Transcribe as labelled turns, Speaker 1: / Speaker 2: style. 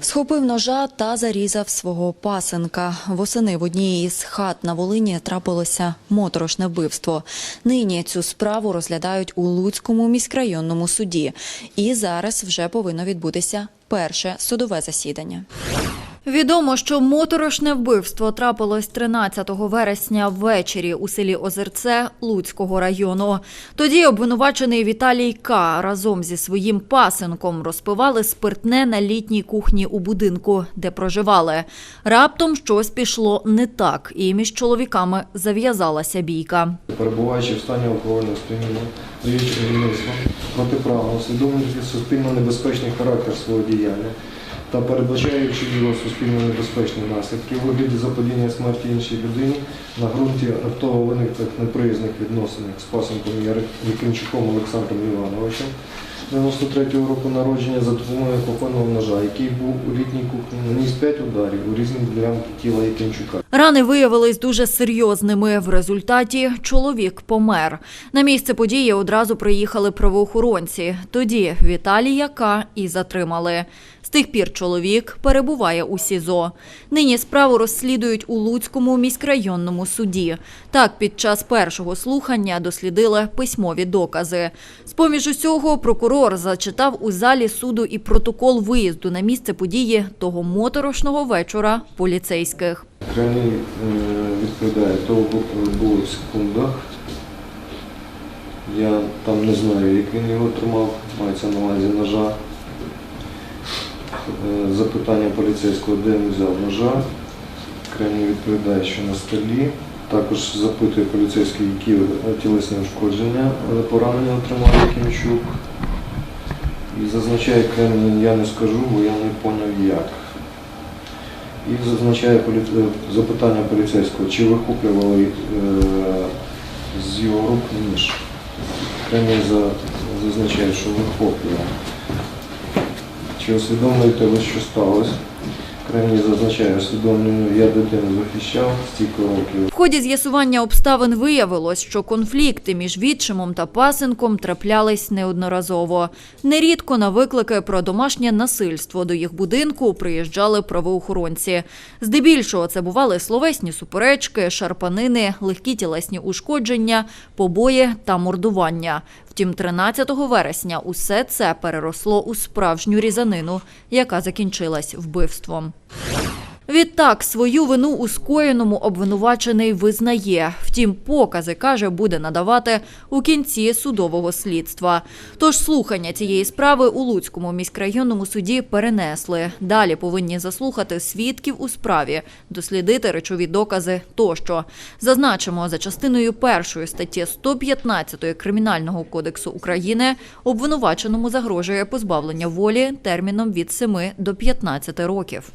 Speaker 1: Схопив ножа та зарізав свого пасенка. Восени в одній із хат на Волині трапилося моторошне вбивство. Нині цю справу розглядають у Луцькому міськрайонному суді. І зараз вже повинно відбутися перше судове засідання. Відомо, що моторошне вбивство трапилось 13 вересня ввечері у селі Озерце Луцького району. Тоді обвинувачений Віталій К. разом зі своїм пасенком розпивали спиртне на літній кухні у будинку, де проживали. Раптом щось пішло не так, і між чоловіками зав'язалася бійка.
Speaker 2: перебуваючи в стані алкогольного сп'яніння, діючи керівництво, протиправно, усвідомлюючи суспільно небезпечний характер свого діяння та передбачаючи його суспільно небезпечні наслідки у вигляді заподіння смерті іншій людині на ґрунті раптово виниклих неприязних відносин з пасенком Якимчуком Олександром Івановичем, 93-го року народження за допомогою кухонного ножа, який був у літній кухні, наніс 5 ударів у різні ділянки тіла Якимчука.
Speaker 1: Рани виявились дуже серйозними. В результаті чоловік помер. На місце події одразу приїхали правоохоронці. Тоді Віталія К. і затримали. З тих пір чоловік перебуває у СІЗО. Нині справу розслідують у Луцькому міськрайонному суді. Так, під час першого слухання дослідили письмові докази. З-поміж усього прокурор зачитав у залі суду і протокол виїзду на місце події того моторошного вечора поліцейських.
Speaker 2: Крайній е, відповідає, то бу- було в секундах. Я там не знаю, як він його тримав, мається на увазі ножа. Е, Запитання поліцейського, де він взяв ножа. Крайній відповідає, що на столі. Також запитує поліцейський, які е, тілесні ушкодження, е, поранення отримав Якимчук. І зазначає крайній, я не скажу, бо я не поняв як. І зазначає е, запитання поліцейського, чи вихоплювали е, з його рук ніж. Кремль за, зазначає, що вихоплював. Чи усвідомлюєте ви, що сталося? Крайні зазначає, усвідомлюю, я дитину захищав стільки років.
Speaker 1: В ході з'ясування обставин виявилось, що конфлікти між відчимом та пасенком траплялись неодноразово. Нерідко на виклики про домашнє насильство до їх будинку приїжджали правоохоронці. Здебільшого це бували словесні суперечки, шарпанини, легкі тілесні ушкодження, побої та мордування. Втім, 13 вересня усе це переросло у справжню різанину, яка закінчилась вбивством. Відтак, свою вину у скоєному обвинувачений визнає. Втім, покази, каже, буде надавати у кінці судового слідства. Тож слухання цієї справи у Луцькому міськрайонному суді перенесли. Далі повинні заслухати свідків у справі, дослідити речові докази тощо. Зазначимо, за частиною першої статті 115 Кримінального кодексу України обвинуваченому загрожує позбавлення волі терміном від 7 до 15 років.